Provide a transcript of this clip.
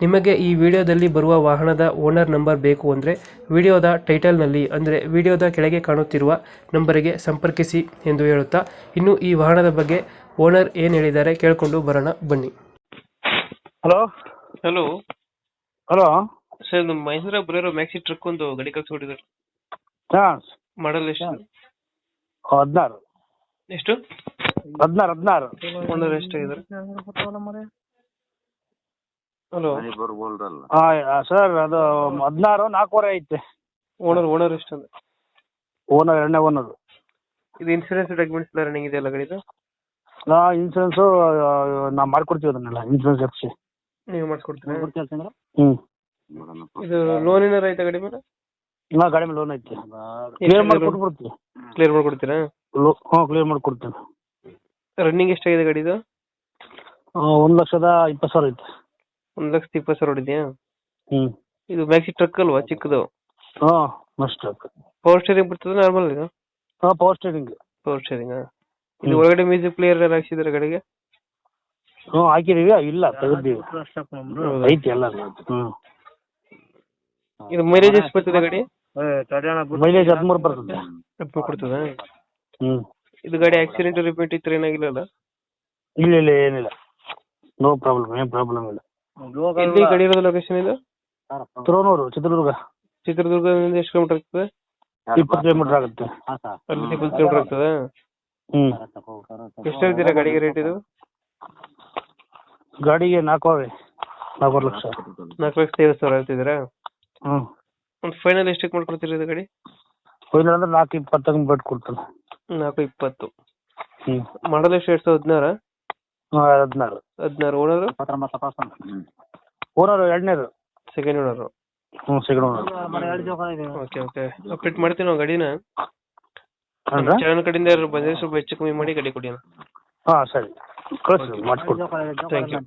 ನಿಮಗೆ ಈ ವಿಡಿಯೋದಲ್ಲಿ ಬರುವ ವಾಹನದ ಓನರ್ ನಂಬರ್ ಬೇಕು ಅಂದರೆ ವಿಡಿಯೋದ ಟೈಟಲ್ನಲ್ಲಿ ಅಂದರೆ ವಿಡಿಯೋದ ಕೆಳಗೆ ಕಾಣುತ್ತಿರುವ ನಂಬರಿಗೆ ಸಂಪರ್ಕಿಸಿ ಎಂದು ಹೇಳುತ್ತಾ ಇನ್ನು ಈ ವಾಹನದ ಬಗ್ಗೆ ಓನರ್ ಏನು ಹೇಳಿದ್ದಾರೆ ಕೇಳಿಕೊಂಡು ಬರೋಣ ಬನ್ನಿ. ಹಲೋ? ಹಲೋ? ಹಲೋ? ಸರ್ ನಮ್ಮ ಮಹೇಂದ್ರ ಬರೋರು ಮ್ಯಾಕ್ಸಿ ಟ್ರಕ್ ಒಂದು ಗಡಿ ಕಲ್ಸಿ ಹಾಂ. ಮಾಡಲ್ ಎಷ್ಟು? ಹದಿನಾರು. ಎಷ್ಟು? ಹದಿನಾರು ಹದಿನಾರು. ಓನರ್ ಎಷ್ಟಾಗಿದ್ದಾರೆ ಹಲೋ. ಹಾಂ ಸರ್ ಅದು ಹದಿನಾರು ನಾಲ್ಕೂವರೆ ಐತೆ. ಓನರ್ ಓನರ್ ಎಷ್ಟು ಅಂದ್ರೆ ಓನರ್ ಎರಡನೇ ಓನರ್. ಇದು ಇನ್ಸೂರೆನ್ಸ್ ಡಾಕ್ಯುಮೆಂಟ್ಸ್ ಎಲ್ಲ ರನ್ನಿಂಗ್ ಇದೆಯಲ್ಲ ಗಾಡಿದು ನಾ ಇನ್ಸೂರೆನ್ಸು ನಾವು ಮಾಡ್ಕೊಡ್ತೀವಿ ಅದನ್ನೆಲ್ಲ ಇನ್ಸೂರೆನ್ಸ್ ಎಫ್ಸಿ ನೀವು ಮಾಡಿಸ್ಕೊಡ್ತೀರಾ? ಹ್ಞೂ ಇದು ಲೋನ್ ಏನಾರ ಐತೆ ಗಾಡಿ ಮೇಲೆ ನಾ ಗಾಡಿ ಮೇಲೆ ಲೋನ್ ಐತೆ. ಕ್ಲಿಯರ್ ಮಾಡಿ ಕೊಟ್ಬಿಡ್ತೀವಿ. ಕ್ಲಿಯರ್ ಮಾಡ್ಕೊಡ್ತೀರಾ ಲೋ ಹ್ಞೂ ಕ್ಲಿಯರ್ ಮಾಡಿ ಕೊಡ್ತೀನಿ. ರನ್ನಿಂಗ್ ಎಷ್ಟಾಗಿದೆ ಗಾಡಿದು ಒಂದು ಲಕ್ಷದ ಇಪ್ಪತ್ತು ಸಾವಿರ ಐತೆ. ಒಂದ್ ಲಕ್ಷದ ಇಪ್ಪತ್ತು ಸಾವಿರ ಹೊಡಿದ್ಯಾ? ಹ್ಞೂ ಇದು ಮ್ಯಾಕ್ಸಿ ಟ್ರಕ್ ಅಲ್ವಾ? ಚಿಕ್ಕದು. ಹಾಂ ಅಷ್ಟು ಪವರ್ ಸ್ಟೇರಿಂಗ್ ಬರ್ತದೆ ನಾರ್ಮಲ್ ಇದು? ಹಾ ಪವರ್ ಸ್ಟೇರಿಂಗ್ ಪವರ್ ಸ್ಟೇರಿಂಗ್ ಇದು ಒಳಗಡೆ ಮ್ಯೂಸಿಕ್ ಪ್ಲೇಯರ್ ಎಲ್ಲ ಹಾಕ್ಸಿದ್ರೆ ಗಾಡಿಗೆ ಹ್ಞೂ ಹಾಕಿದೀವಿ. ಇಲ್ಲ ತೆಗೆದೀವಿ. ಐತಿ ಎಲ್ಲ ಹ್ಞೂ ಇದು ಮೈಲೇಜ್ ಎಷ್ಟು ಬರ್ತದೆ ಗಾಡಿ? ಮೈಲೇಜ್ ಹದಿಮೂರು ಬರ್ತದೆ. ಹದಿಮೂರು ಕೊಡ್ತದೆ? ಹ್ಞೂ ಇದು ಗಾಡಿ ಆಕ್ಸಿಡೆಂಟ್ ರಿಪೀಟ್ ಇತ್ತು ಏನಾಗಿಲ್ಲಲ್ಲ ಇಲ್ಲ ಇಲ್ಲ ಏನಿಲ್ಲ. ನೋ ಪ್ರಾಬ್ಲಮ್ ಏನು ಪ್ರಾಬ್ಲಮ್ ಇಲ್ಲ. ಎಲ್ಲಿ ಗಾಡಿ ಇರೋದು ಲೊಕೇಶನ್ ಇದು? ತುರೋನೂರು ಚಿತ್ರದುರ್ಗ. ಚಿತ್ರದುರ್ಗದಿಂದ ಎಷ್ಟು ಕಿಲೋಮೀಟರ್ ಆಗ್ತದೆ? ಇಪ್ಪತ್ತು ಕಿಲೋಮೀಟರ್ ಆಗುತ್ತೆ. ಅಲ್ಲಿ ಇಪ್ಪತ್ತು ಕಿಲೋಮೀಟರ್ ಆಗ್ತದೆ ಹ್ಞೂ ಎಷ್ಟು ಹೇಳ್ತೀರಾ ಗಾಡಿಗೆ ರೇಟ್ ಇದು? ಗಾಡಿಗೆ ನಾಲ್ಕೂವರೆ ನಾಲ್ಕೂವರೆ ಲಕ್ಷ. ನಾಲ್ಕು ಲಕ್ಷ ಐವತ್ತು ಸಾವಿರ ಹೇಳ್ತಿದ್ದೀರಾ? ಹ್ಞೂ ಒಂದು ಫೈನಲ್ ಎಷ್ಟಕ್ಕೆ ಮಾಡ್ಕೊಡ್ತೀರಿ ಇದು ಗಾಡಿ? ಫೈನಲ್ ಅಂದ್ರೆ ನಾಲ್ಕು ಇಪ್ಪತ್ತಂಗೆ ಬಿಟ್ಟು ಕೊಡ್ತಾನೆ. ನಾಲ್ಕು ಇಪ್ಪತ್ತು. ಹ್ಞೂ ಮಾಡಲ್ ಎಷ್ಟು ಎರಡು ಸಾವಿರದ ಹದಿನಾರ? ಹದಿನಾರು. ಹದಿನಾರು ಓನರು? ಓನರು ಎರಡನೇದು. ಸೆಕೆಂಡ್ ಓನರು ಹ್ಞೂ second owner okay okay update ಮಾಡ್ತೀವಿ ನಾವು ಗಾಡಿನ. ಹೌದಾ? ಚಾನಲ್ ಕಡೆಯಿಂದ ಯಾರು ಬಂದರೆ ಸ್ವಲ್ಪ ಹೆಚ್ಚು ಕಮ್ಮಿ ಮಾಡಿ ಗಾಡಿ ಕೊಡಿ ಹಾಂ ಸರಿ. ಕಳಿಸಿ ಮಾಡಿಕೊಡಿ ಥ್ಯಾಂಕ್ ಯು